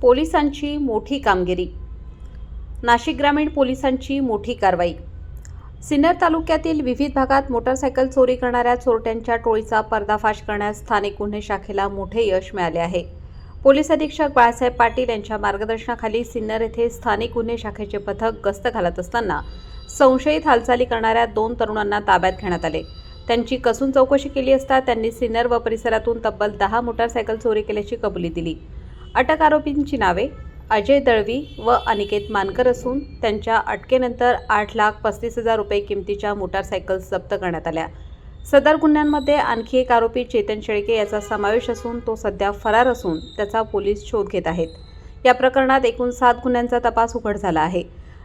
पोलिसांची मोठी कामगिरी. नाशिक ग्रामीण पोलिसांची मोठी कारवाई. सिन्नर तालुक्यातील विविध भागात मोटारसायकल चोरी करणाऱ्या चोरट्यांच्या टोळीचा पर्दाफाश करण्यास स्थानिक गुन्हे शाखेला मोठे यश मिळाले आहे. पोलीस अधीक्षक बाळासाहेब पाटील यांच्या मार्गदर्शनाखाली सिन्नर येथे स्थानिक गुन्हे शाखेचे पथक गस्त घालत असताना संशयित हालचाली करणाऱ्या दोन तरुणांना ताब्यात घेण्यात आले. त्यांची कसून चौकशी केली असता त्यांनी सिन्नर व परिसरातून तब्बल दहा मोटारसायकल चोरी केल्याची कबुली दिली. अटक आरोपींची नावे अजय दळवी व अनिकेत मानकर असून त्यांच्या अटकेनंतर आठ लाख पस्तीस हजार रुपये किमतीच्या मोटारसायकल्स जप्त करण्यात आल्या. सदर गुन्ह्यांमध्ये आणखी एक आरोपी चेतन शेळके याचा समावेश असून तो सध्या फरार असून त्याचा पोलीस शोध घेत आहेत. या प्रकरणात एकूण सात गुन्ह्यांचा तपास उघड झाला आहे.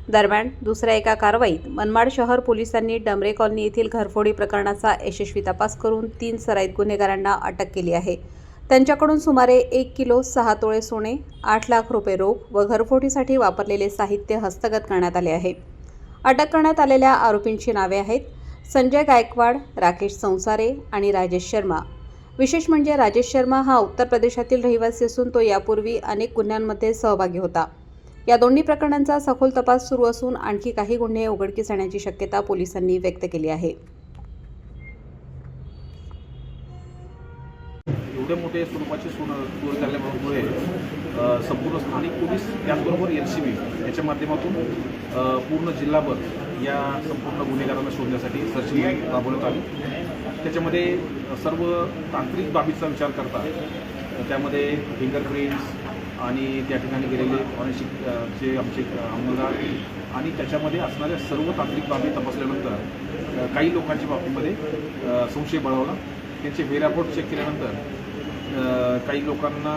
दरम्यान दुसऱ्या एका कारवाईत मनमाड शहर पोलिसांनी डमरे कॉलनी येथील घरफोडी प्रकरणाचा यशस्वी तपास करून तीन सराईत गुन्हेगारांना अटक केली आहे. त्यांच्याकडून सुमारे एक किलो सहा तोळे सोने आठ लाख रुपये रोख व घरफोटीसाठी वापरलेले साहित्य हस्तगत करण्यात आले आहे. अटक करण्यात आलेल्या आरोपींची नावे आहेत संजय गायकवाड राकेश संसारे आणि राजेश शर्मा. विशेष म्हणजे राजेश शर्मा हा उत्तर प्रदेशातील रहिवासी असून तो यापूर्वी अनेक गुन्ह्यांमध्ये सहभागी होता. या दोन्ही प्रकरणांचा सखोल तपास सुरू असून आणखी काही गुन्हे उघडकीस येण्याची शक्यता पोलिसांनी व्यक्त केली आहे. एवढे मोठे स्वरूपाचे सोनं चोरी झाल्यामुळे संपूर्ण स्थानिक पोलीस त्याचबरोबर एल सी बी याच्या माध्यमातून पूर्ण जिल्हाभर या संपूर्ण गुन्हेगारांना शोधण्यासाठी सर्च राबवण्यात आली. त्याच्यामध्ये सर्व तांत्रिक बाबीचा विचार करता त्यामध्ये फिंगरप्रिंट्स आणि त्या ठिकाणी गेलेले फॉरेन्सिक जे आमचे अंमलदार आणि त्याच्यामध्ये असणाऱ्या सर्व तांत्रिक बाबी तपासल्यानंतर काही लोकांच्या बाबतीमध्ये संशय बळवला. त्यांचे वेरापोर्ट चेक केल्यानंतर काही लोकांना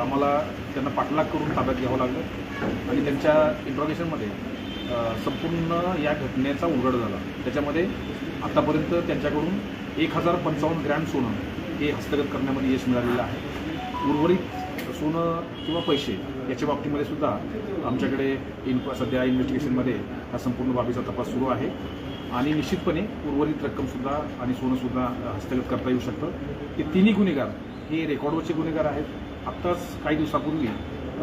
आम्हाला त्यांना पाठलाग करून ताब्यात घ्यावं लागलं. आणि त्यांच्या इंट्रॉगेशनमध्ये संपूर्ण या घटनेचा उघड झाला. त्याच्यामध्ये आतापर्यंत त्यांच्याकडून एक हजार पंचावन्न ग्रॅम सोनं हे हस्तगत करण्यामध्ये यश मिळालेलं आहे. उर्वरित सोनं किंवा पैसे याच्या बाबतीमध्ये सुद्धा आमच्याकडे इन सध्या इन्व्हेस्टिगेशनमध्ये हा संपूर्ण बाबीचा तपास सुरू आहे. आणि निश्चितपणे उर्वरित रक्कमसुद्धा आणि सोनंसुद्धा हस्तगत करता येऊ शकतं. ते तिन्ही गुन्हेगार हे रेकॉर्डवरचे गुन्हेगार आहेत. आत्ताच काही दिवसापूर्वी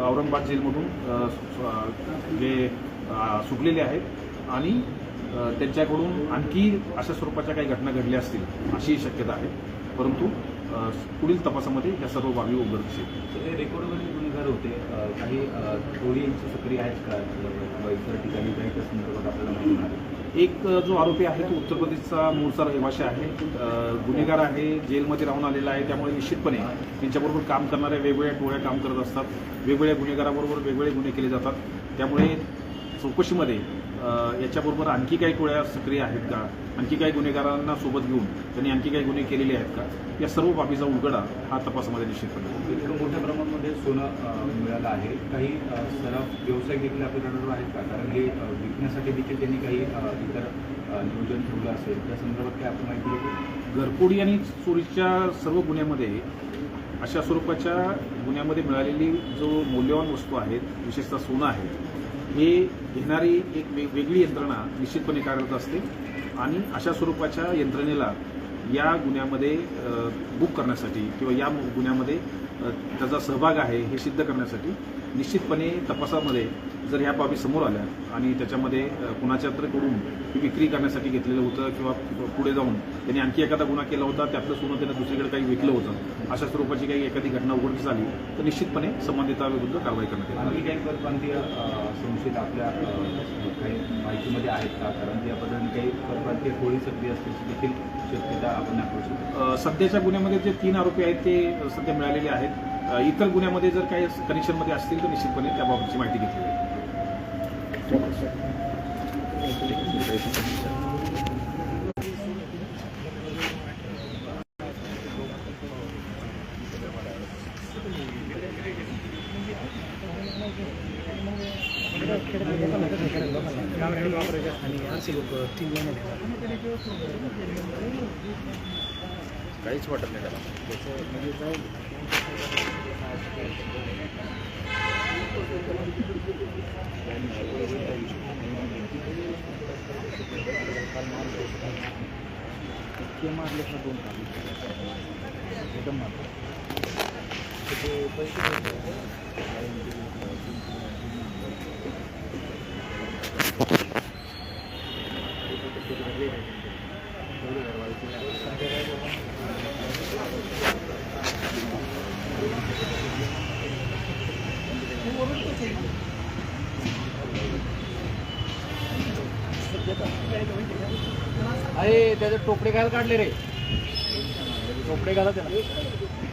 औरंगाबाद जेलमधून जे सुटलेले आहेत आणि त्यांच्याकडून आणखी अशा स्वरूपाच्या काही घटना घडल्या असतील अशी शक्यता आहे. परंतु पुढील तपासामध्ये या सर्व बाबी उघडकीस येतील ते रेकॉर्डवरील गुन्हेगार होते. काही अ, टोळी यांची सक्रिय आहेत का? इतर ठिकाणी काही त्या संदर्भात आपल्याला माहिती मिळाली एक जो आरोपी आहे तो उत्तर प्रदेशचा मूळचा रहिवाशी आहे. गुन्हेगार आहे जेलमध्ये राहून आलेला आहे त्यामुळे निश्चितपणे त्यांच्याबरोबर काम करणाऱ्या वेगवेगळ्या टोळ्या काम करत असतात. वेगवेगळ्या गुन्हेगाराबरोबर वेगवेगळे गुन्हे केले जातात. त्यामुळे चौकशीमध्ये याच्याबरोबर आणखी काही टोळ्या सक्रिय आहेत का? आणखी काही गुन्हेगारांना सोबत घेऊन त्यांनी आणखी काही गुन्हे केलेले आहेत का? या सर्व बाबीचा उलगडा हा तपासामध्ये निश्चितपणे मोठ्या प्रमाणामध्ये सोनं मिळालं आहे. काही सराफ व्यवसाय देखील आपल्या radar वर आहेत का? कारण हे विकण्यासाठी देखील त्यांनी काही इतर नियोजन ठेवलं असेल. त्या संदर्भात काय आपण माहिती देतो घरफोडी आणि चोरीच्या सर्व गुन्ह्यामध्ये अशा स्वरूपाच्या गुन्ह्यामध्ये मिळालेली जो मौल्यवान वस्तू आहेत विशेषतः सोनं आहे हे घेणारी एक वेग वेगळी यंत्रणा निश्चितपणे कार्यरत असते. आणि अशा स्वरूपाच्या यंत्रणेला या गुन्ह्यामध्ये बुक करण्यासाठी किंवा या गुन्ह्यामध्ये त्याचा सहभाग आहे हे सिद्ध करण्यासाठी निश्चितपणे तपासामध्ये जर ह्या बाबी समोर आल्या आणि त्याच्यामध्ये कुणाच्या तर कडून विक्री करण्यासाठी घेतलेलं होतं किंवा पुढे जाऊन त्यांनी आणखी एखादा गुन्हा केला होता त्यातलं सोनं त्यानं दुसरीकडे काही विकलं होतं अशा स्वरूपाची काही एखादी घटना उघडकीस आली तर निश्चितपणे संबंधिताविरुद्ध कारवाई करण्यात येईल. आणखी काही परप्रांतीय संशयित आपल्या काही माहितीमध्ये आहेत का? कारण पद्धतीने काही परप्रांतीय टोळी सक्रिय असल्याची देखील शक्यता आपण दाखवू शकतो. सध्याच्या गुन्ह्यामध्ये जे तीन आरोपी आहेत ते सध्या मिळालेले आहेत. इतर गुन्ह्यामध्ये जर काही कनेक्शनमध्ये असतील तर निश्चितपणे त्याबाबतची माहिती घेतली जाईल. राइस वाटर में डाला। मारले अरे त्याचे टोपडे घायला काढले रे. टोपडे घाला त्याला.